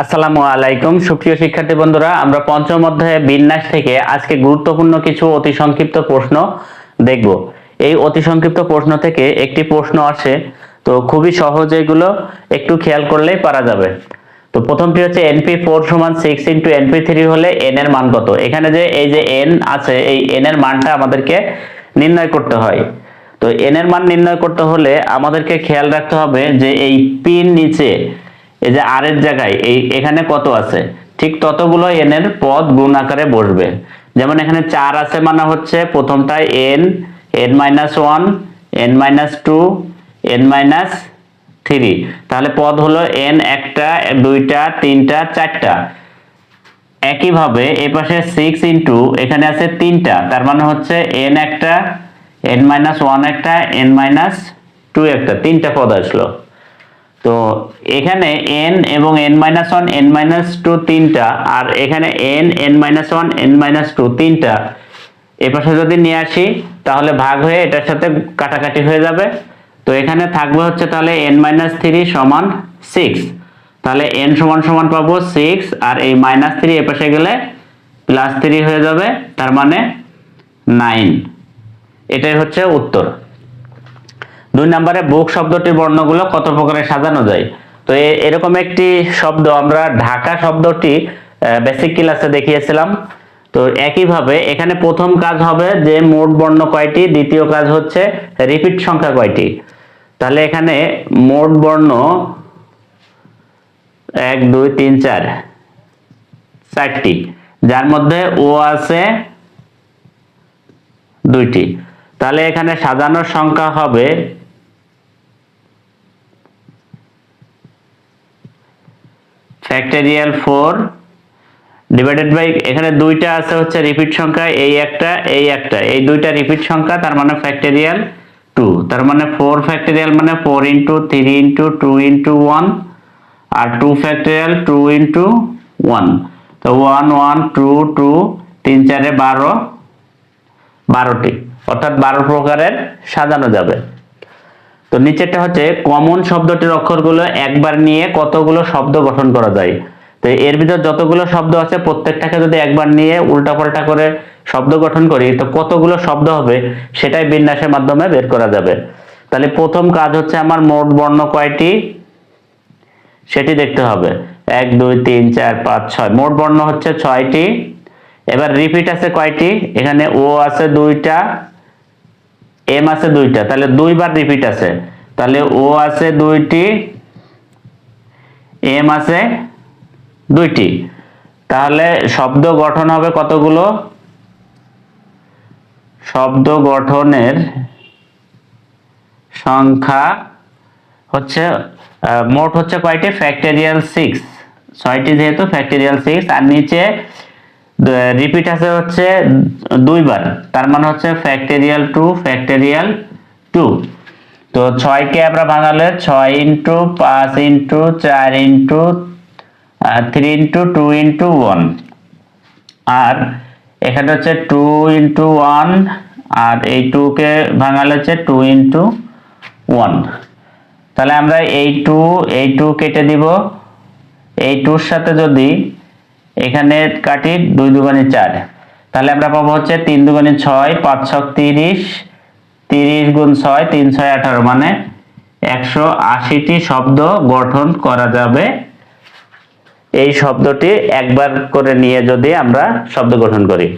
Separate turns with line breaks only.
আসসালামু আলাইকুম। সুপ্রিয় শিক্ষার্থী বন্ধুরা, আমরা পঞ্চম অধ্যায়ে বিন্যাস থেকে আজকে গুরুত্বপূর্ণ কিছু অতি সংক্ষিপ্ত প্রশ্ন দেখব। এই অতি সংক্ষিপ্ত প্রশ্ন থেকে একটি প্রশ্ন আসে, তো খুবই সহজ এগুলো, একটু খেয়াল করলেই পারা যাবে। তো প্রথমটি হচ্ছে এনপি ফোর সমান সিক্স ইন্টু এনপি থ্রি হলে এন এর মান কত? এখানে যে এই যে এন আছে, এই এন এর মানটা আমাদেরকে নির্ণয় করতে হয়। তো এন এর মান নির্ণয় করতে হলে আমাদেরকে খেয়াল রাখতে হবে যে এই পিন নিচে এই যে আর এর জায়গায়, এই এখানে কত আছে? ঠিক ততগুলো এন এর পদ গুণ আকারে বসবে। যেমন এখানে চার আছে মানে হচ্ছে প্রথমটায় N N minus one N minus two N minus three তাহলে পদ হলো এন একটা, দুইটা, তিনটা, চারটা। একইভাবে এই পাশে সিক্স ইন্টু এখানে আছে তিনটা। তার মানে হচ্ছে এন একটা এন মাইনাস ওয়ান একটা এন মাইনাস টু একটা। তিনটা পদ আসলো। তো এখানে এন এবং N minus one N minus two তিনটা, আর এখানে N N minus one N minus two তিনটা। এ পাশে যদি নিয়ে আসি, তাহলে ভাগ হয়ে এটার সাথে কাটাকাটি হয়ে যাবে। তো এখানে থাকবে হচ্ছে তাহলে এন মাইনাস থ্রি সমান সিক্স তাহলে এন সমান সমান পাবো সিক্স আর এই মাইনাস থ্রি এ পাশে গেলে প্লাস থ্রি হয়ে যাবে, তার মানে নাইন এটাই হচ্ছে উত্তর। দুই নম্বরে বুক শব্দটির বর্ণগুলো কত প্রকারে সাজানো যায়? তো এরকম একটি শব্দ আমরা ঢাকা শব্দটি বেসিক ক্লাসে দেখিয়েছিলাম। তো একইভাবে এখানে প্রথম কাজ হবে যে মোট বর্ণ কয়টি, দ্বিতীয় কাজ হচ্ছে রিপিট সংখ্যা কয়টি। তাহলে এখানে মোট বর্ণ এক, দুই, তিন, চার, চারটি। যার মধ্যে ও আছে দুইটি। তাহলে এখানে সাজানোর সংখ্যা হবে ফ্যাক্টরিয়াল ফোর ডিভাইডেড বাই এখানে দুইটা আছে হচ্ছে রিপিট সংখ্যা, এই একটা এই একটা। এই দুইটা রিপিট সংখ্যা, তার মানে ফ্যাক্টরিয়াল টু তার মানে ফোর ফ্যাক্টরিয়াল মানে four into three into two into one আর two factorial two into one তো ওয়ান ওয়ান টু টু তিন, চারে বারো, বারোটি। অর্থাৎ বারো প্রকারের সাজানো যাবে। তো নিচেরটা হচ্ছে কমন শব্দটির অক্ষরগুলো একবার নিয়ে কতগুলো শব্দ গঠন করা যায়। তো এর ভিতর যতগুলো শব্দ আছে, প্রত্যেকটাকে যদি একবার নিয়ে উল্টাপাল্টা করে শব্দ গঠন করি, তো কতগুলো শব্দ হবে সেটাই বিন্যাসের মাধ্যমে বের করা যাবে। তাহলে প্রথম কাজ হচ্ছে আমার মোট বর্ণ কয়টি? সেটি দেখতে হবে। এক, দুই, তিন, চার, পাঁচ, ছয়। মোট বর্ণ হচ্ছে ছয়টি। এবার রিপিট আছে কয়টি? এখানে ও আছে দুইটা। এম আছে দুইটা, তাহলে দুইবার রিপিট আছে। তাহলে ও আছে দুইটি, এম আছে দুইটি। তাহলে শব্দ গঠন হবে কতগুলো? শব্দ গঠনের সংখ্যা হচ্ছে মোট হচ্ছে কয়টি? ফ্যাক্টরিয়াল সিক্স ছয়টি যেহেতু ফ্যাক্টরিয়াল সিক্স আর নিচে রিপিট আছে হচ্ছে দুইবার। তার মানে হচ্ছে ফ্যাক্টরিয়াল টু ফ্যাক্টরিয়াল টু তো ছয়কে আমরা ভাঙালে ছয় ইন্টু পাঁচ ইন্টু চার into three into two into one আর এখানে হচ্ছে টু ইন্টু ওয়ান আর এই টুকে ভাঙালে হচ্ছে টু ইন্টু ওয়ান তাহলে আমরা এই টু এই টু কেটে দিব। এই টুর সাথে যদি এখানে কাটি দুই দুগুণে চার। তাহলে আমরা পাবো হচ্ছে তিন দুগুণে ছয়, পাঁচ ছক তিরিশ তিরিশ গুণ ছয়, তিন ছয় আঠারো। মানে একশো আশিটি শব্দ গঠন করা যাবে। এই শব্দটি একবার করে নিয়ে যদি আমরা শব্দ গঠন করি।